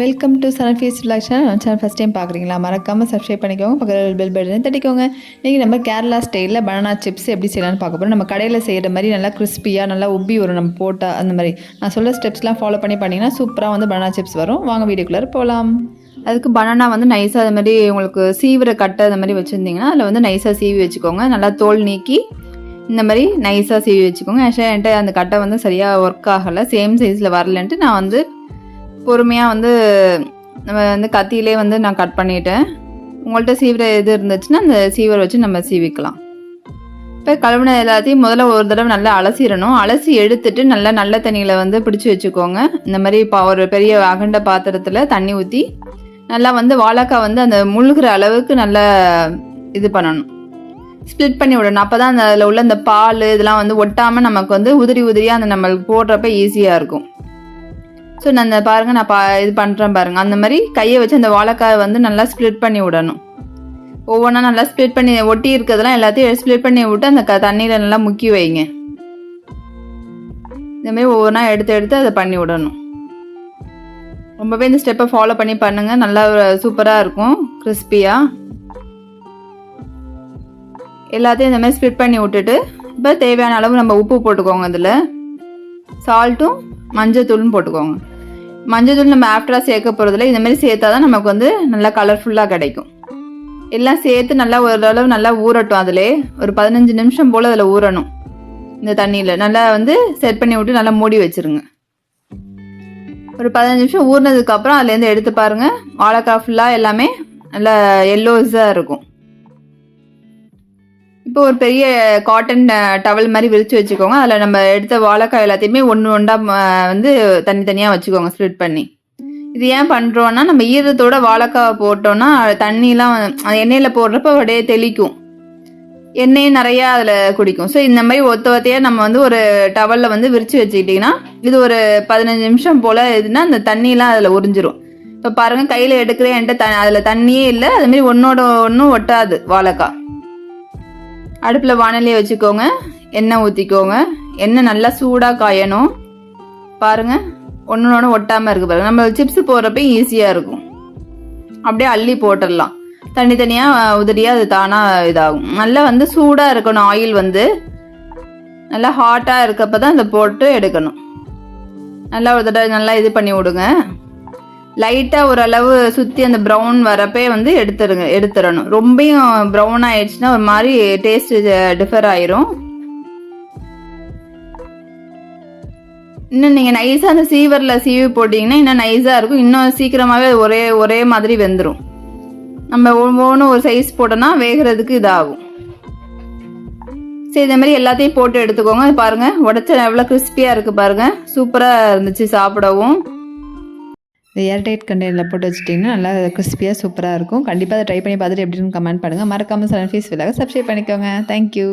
Welcome to sun fees relaxation நம்ம channel first time பார்க்குறீங்களா? மறக்காமல் சப்ஸ்கிரைப் பண்ணிக்கோங்க. பக்கத்தில் பெல் பட்டன் தட்டிக்கோங்க. இன்றைக்கி நம்ம கேரளா ஸ்டைலில் பனானா சிப்ஸ் எப்படி செய்யலாம்னு பார்க்க போகிறோம் நம்ம கடையில் செய்கிற மாதிரி நல்லா கிறிஸ்பியாக நல்லா உப்பி வரும் நம்ம போட்டால் அந்த மாதிரி. நான் சொல்ல ஸ்டெப்ஸ்லாம் ஃபாலோ பண்ணி பண்ணிங்கன்னா சூப்பராக வந்து பனானா சிப்ஸ் வரும். வாங்க வீடியோக்குள்ளே போகலாம் அதுக்கு பனானா வந்து நைஸாக அது மாதிரி உங்களுக்கு சீவிர கட்டை அந்த மாதிரி வச்சுருந்தீங்கன்னா அதில் வந்து நைஸாக சீவி வச்சுக்கோங்க. நல்லா தோல் நீக்கி இந்த மாதிரி நைஸாக சீவி வச்சுக்கோங்க. ஆக்சுவலாக என்கிட்ட அந்த கட்டை வந்து சரியாக ஒர்க் ஆகலை. சேம் சைஸில் வரலன்ட்டு நான் வந்து பொறுமையாக வந்து நம்ம வந்து கத்தியிலே வந்து நான் கட் பண்ணிட்டேன். உங்கள்கிட்ட சீவிர எது இருந்துச்சுன்னா அந்த சீவர் வச்சு நம்ம சீவிக்கலாம். இப்போ கழுவின எல்லாத்தையும் முதல்ல ஒரு தடவை நல்லா அலசிடணும். அலசி எடுத்துட்டு நல்லா நல்ல தண்ணியில் வந்து பிடிச்சி வச்சுக்கோங்க. இந்த மாதிரி இப்போ ஒரு பெரிய அகண்ட பாத்திரத்தில் தண்ணி ஊற்றி நல்லா வந்து வாழைக்காய் வந்து அந்த முழுகிற அளவுக்கு நல்லா இது பண்ணணும். ஸ்ப்ளிட் பண்ணி விடணும். அப்போ தான் அந்த அதில் உள்ள அந்த பால் இதெல்லாம் வந்து ஒட்டாமல் நமக்கு வந்து உதிரி உதிரியாக அந்த நம்மளுக்கு போடுறப்ப ஈஸியாக இருக்கும். ஸோ நான் அந்த பாருங்கள் நான் பா இது பண்ணுறேன் பாருங்கள் அந்த மாதிரி கையை வச்சு அந்த வாழைக்காயை வந்து நல்லா ஸ்ப்ளிட் பண்ணி விடணும். ஒவ்வொன்றா நல்லா ஸ்ப்ளிட் பண்ணி ஒட்டி இருக்கிறதெல்லாம் எல்லாத்தையும் ஸ்ப்ளிட் பண்ணி விட்டு அந்த க தண்ணியில் நல்லா முக்கி வைங்க. இந்தமாரி ஒவ்வொன்றா எடுத்து எடுத்து அதை பண்ணி விடணும். ரொம்பவே இந்த ஸ்டெப்பை ஃபாலோ பண்ணி பண்ணுங்கள் நல்லா சூப்பராக இருக்கும். கிறிஸ்பியாக எல்லாத்தையும் இந்த மாதிரி ஸ்ப்ளிட் பண்ணி விட்டுட்டு இப்போ தேவையான அளவு நம்ம உப்பு போட்டுக்கோங்க அதில். சால்ட்டும் மஞ்சத்தூளும் போட்டுக்கோங்க. மஞ்சத்தூள் நம்ம ஆஃப்டராக சேர்க்க போகிறதுல இந்த மாதிரி சேர்த்தா தான் நமக்கு வந்து நல்லா கலர்ஃபுல்லாக கிடைக்கும். எல்லாம் சேர்த்து நல்லா ஓரளவு நல்லா ஊறட்டும் அதில். ஒரு பதினஞ்சு நிமிஷம் போல் அதில் ஊறணும். இந்த தண்ணியில் நல்லா வந்து செட் பண்ணி விட்டு நல்லா மூடி வச்சுருங்க. ஒரு பதினஞ்சு நிமிஷம் ஊறினதுக்கப்புறம் அதுலேருந்து எடுத்து பாருங்கள் வாழைக்காய் ஃபுல்லாக எல்லாமே நல்லா எல்லோஸாக இருக்கும். இப்போ ஒரு பெரிய காட்டன் டவல் மாதிரி விரித்து வச்சுக்கோங்க. அதில் நம்ம எடுத்த வாழைக்காய் எல்லாத்தையுமே ஒன்று ஒன்றா வந்து தனித்தனியாக வச்சுக்கோங்க ஸ்ப்ளிட் பண்ணி. இது ஏன் பண்ணுறோன்னா நம்ம ஈரத்தோட வாழைக்காய் போட்டோன்னா தண்ணிலாம் எண்ணெயில் போடுறப்ப அப்படியே தெளிக்கும். எண்ணெயும் நிறையா அதில் குடிக்கும். ஸோ இந்த மாதிரி ஒத்த ஒத்தையாக நம்ம வந்து ஒரு டவலில் வந்து விரித்து வச்சுக்கிட்டிங்கன்னா இது ஒரு பதினஞ்சு நிமிஷம் போல் இதுனா அந்த தண்ணியெலாம் அதில் உறிஞ்சிரும். இப்போ பாருங்கள் கையில் எடுக்கிறேன் என்கிட்ட த அதில் தண்ணியே இல்லை. அதுமாரி ஒன்றோட ஒன்றும் ஒட்டாது வாழைக்காய். அடுப்பில் வானலியை வச்சுக்கோங்க. எண்ணெய் ஊற்றிக்கோங்க எண்ணெய் நல்லா சூடாக காயணும். பாருங்கள் ஒன்று ஒன்று ஒட்டாமல் இருக்குது பாருங்கள் நம்ம சிப்ஸ் போடுறப்ப ஈஸியாக இருக்கும். அப்படியே அள்ளி போட்டுடலாம். தனித்தனியாக உதிரியாக அது தானாக இதாகும். நல்லா வந்து சூடாக இருக்கணும். ஆயில் வந்து நல்லா ஹாட்டாக இருக்கப்போ தான் இதை போட்டு எடுக்கணும். நல்லா ஒரு தடவை நல்லா இது பண்ணி விடுங்க. லைட்டாக ஓரளவு சுற்றி அந்த ப்ரௌன் வரப்பே வந்து எடுத்துருங்க எடுத்துடணும் ரொம்பையும் ப்ரௌன் ஆயிடுச்சுன்னா ஒரு மாதிரி டேஸ்ட் டிஃபர் ஆயிரும். இன்னும் நீங்கள் நைஸாக அந்த சீவரில் சீவி போட்டிங்கன்னா இன்னும் நைஸாக இருக்கும். இன்னும் சீக்கிரமாகவே ஒரே ஒரே மாதிரி வெந்துடும் நம்ம ஒவ்வொன்றும் ஒரு சைஸ் போட்டோன்னா வேகிறதுக்கு இதாகும். சரி இதே மாதிரி எல்லாத்தையும் போட்டு எடுத்துக்கோங்க. பாருங்கள் உடச்ச எவ்வளோ கிறிஸ்பியாக இருக்குது பாருங்கள் சூப்பராக இருந்துச்சு சாப்பிடவும். இந்த ஏர்டைட் கண்டெய்னரில் போட்டு வச்சுட்டிங்கன்னா நல்லா கிறிஸ்பியாக சூப்பராக இருக்கும். கண்டிப்பாக அதை ட்ரை பண்ணி பார்த்துட்டு எப்படின்னு கமெண்ட் பண்ணுங்கள் மறக்காமல் சன் ஃபீஸ் விலாக சப்ஸ்கிரைப் பண்ணிக்கோங்க. Thank you